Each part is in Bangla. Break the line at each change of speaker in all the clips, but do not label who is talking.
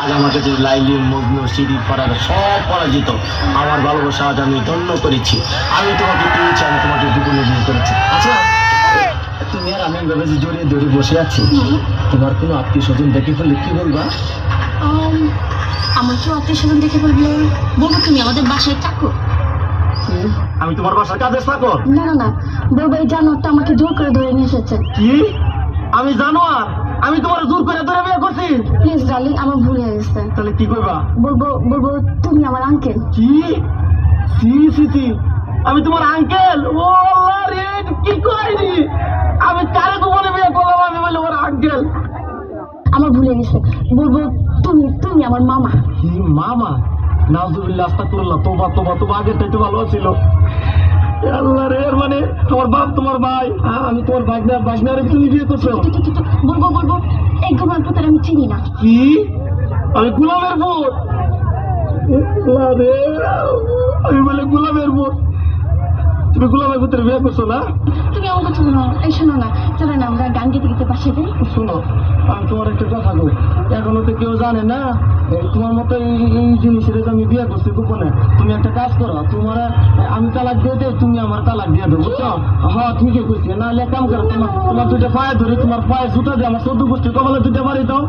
আজ আমার কাছে লাইলি মগ্ন সিঁড়ি পড়ার সব পরাজিত। আমার ভালোবাসা আজ আমি ধন্য করেছি। আমি তোমাকে পেয়েছি আমি তোমাকে দুগুণে বিয়ে করেছি। আচ্ছা তুমি আর আমি ভেবে যে জড়িয়ে ধরে বসে আছি তোমার কোনো আত্মীয় স্বজন দেখে ফেললে কি বলবা?
আম, আমার কেউ আত্মীয় স্বজন দেখে বলবে বলব তুমি আমাদের বাসায় থাকো।
আমি তোমার বাসার কাজে চাকর
না না না বলব এই জানোয়ারটা আমাকে জোর করে ধরে নিয়ে এসেছে।
কি? আমি জানো আর আমি তোমার জোর করে ধরে বিয়ে করছি।
প্লিজ ডার্লিং আমার ভুল হয়ে গেছে।
তাহলে কি করবা?
বলব বলব তুমি আমার আঙ্কেল
কি? সি সি সি। আমি তোমার আঙ্কেল ও আল্লাহ রে কি কইনি? আমি কারে তোমার বিয়ে করলাম? আমি বলে ওর আঙ্কেল
আমার ভুল গেছে। বলব তুমি তুমি আমার মামা।
কি মামা? নাজুবিল্লাহ আস্তাগফিরুল্লাহ তোবা তোবা তোবা আগের চাইতে ভালো ছিল। আল্লাহ রে মানে তোমার বাপ তোমার ভাই। আমি তোমার বাগনা বাগনারে তুমি বিয়ে করছ?
তু, তু, তু, তু, বলব বলব এই গোমার পুতার আমি চিনি না।
কি? আমি গোলামের ভোট আমি বলে গোলামের ভোট তুমি গোলামের ভূতের বিয়ে করছ না?
তুমি আমার কথা শোনো এই শোনো না চলো না আমরা গান গেতে গেতে বাসায় যাই।
শোনো আমি তোমার একটা কথা কই। এখনও তো কেউ জানে না তোমার মতো এই জিনিসের আমি বিয়ে করছি গোপনে। তুমি একটা কাজ করো, তোমার আমি তালাক দিয়ে দে তুমি আমার তালাক দিয়ে দেবো হ্যাঁ ঠিকই কইছি। নাহলে হলে কাম করো, তোমার তোমার দুইটা পায়ে ধরে, তোমার পায়ে জুতা দিয়ে আমার চোদ্দ গোষ্ঠী কপালে দুইটা মারি দাও।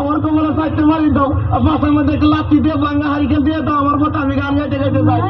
আমার কপালে চারটে মারি দাও। বাসার মধ্যে একটা লাত্তি দিয়ে বাঙ্গা হারিকেল দিয়ে দাও, আমার মতো আমি গান গাইতে গাইতে যাই।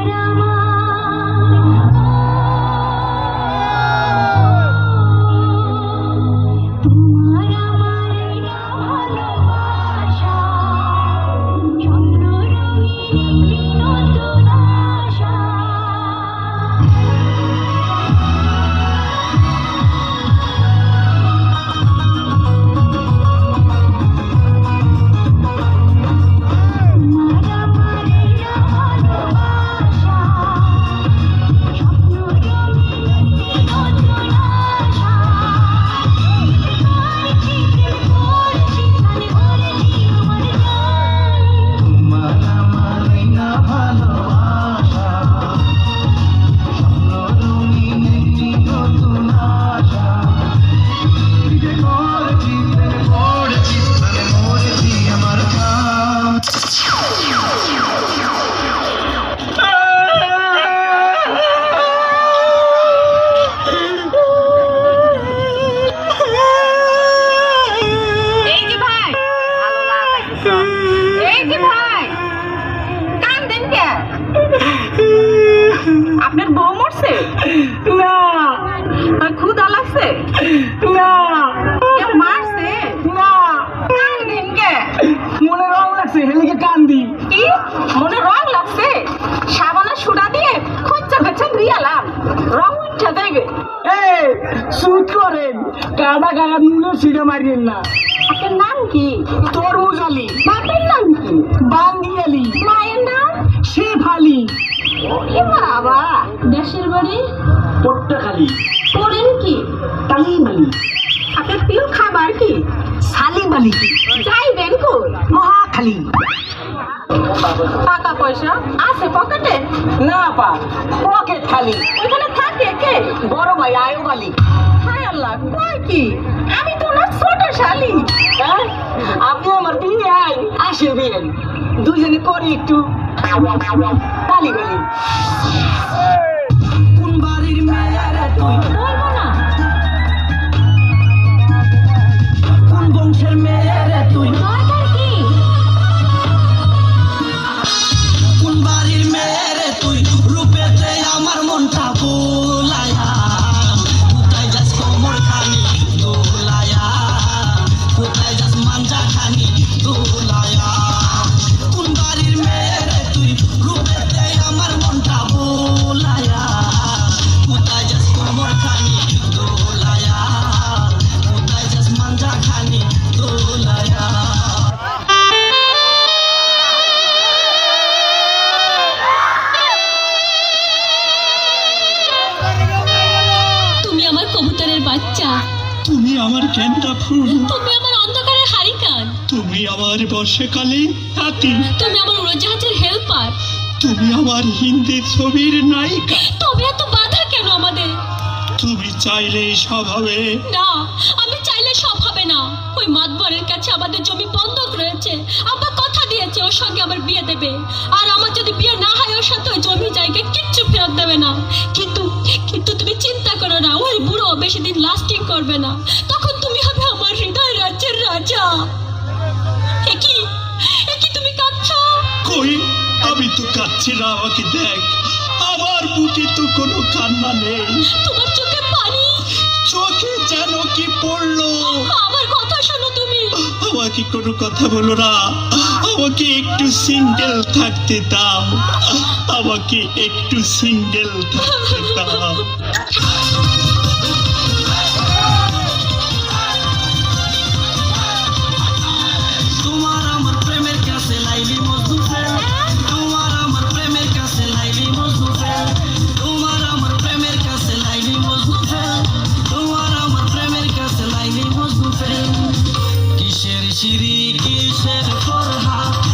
শুট করেন। কাদা কাদা নুনের সিঁড়ে মারিয়েন না।
আপনার নাম কি?
তরমুজ আলী।
বাপের নাম কি?
বাঙ্গি আলী।
মায়ের নাম?
শেফ আলী।
এ বাবা। দেশের বাড়ি?
পট্টাখালী।
করেন কি?
তালিম আলী।
আপনার প্রিয় খাবার কি?
সালিম আলী।
যাইবেন কই
মহাখালী।
টাকা পয়সা আছে পকেটে?
না পা পকেট খালি।
ওইখানে থাকে কে?
বড় ভাই আয়ুব আলী।
হায় আল্লাহ কয় কি? আমি তো না ছোট শালি।
হ্যাঁ? আপনি আমার বিয়ে আই আসে বিয়েন দুজনে করি একটু। তালি বালি।
Oh. আমার ক্যান্টা ফুল
তুমি আমার অন্ধকারের হারিকান।
তুমি আমার বর্ষাকালে হাতি
তুমি আমার উড়োজাহাজের হেল্পার।
তুমি আমার হিন্দি ছবির নায়িকা।
তবে এত বাধা কেন আমাদের?
তুমি চাইলে সব হবে।
না আমি চাইলে সব হবে না। ওই মাতবরের কাছে আমাদের জমি বন্ধক রয়েছে। আব্বা কত ওর সঙ্গে আমার বিয়ে দেবে। আর আমার যদি বিয়ে না হয় ওর সাথে ওই জমি জায়গা কিচ্ছু ফেরত দেবে না। কিন্তু কিন্তু তুমি চিন্তা করো না ওই বুড়ো বেশি দিন লাস্টিং করবে না।
আমি তো কাচ্ছি না আমাকে দেখ। আমার বুকে তো কোনো কান্না নেই।
তোমার চোখে পানি?
চোখে যেন কি পড়ল?
আমার কথা শোনো তুমি।
আমাকে কোনো কথা বলো না। আমাকে একটু সিঙ্গেল থাকতে দাও। আমাকে একটু সিঙ্গেল থাকতে দাও। শ্রী কিসের ফরহাতে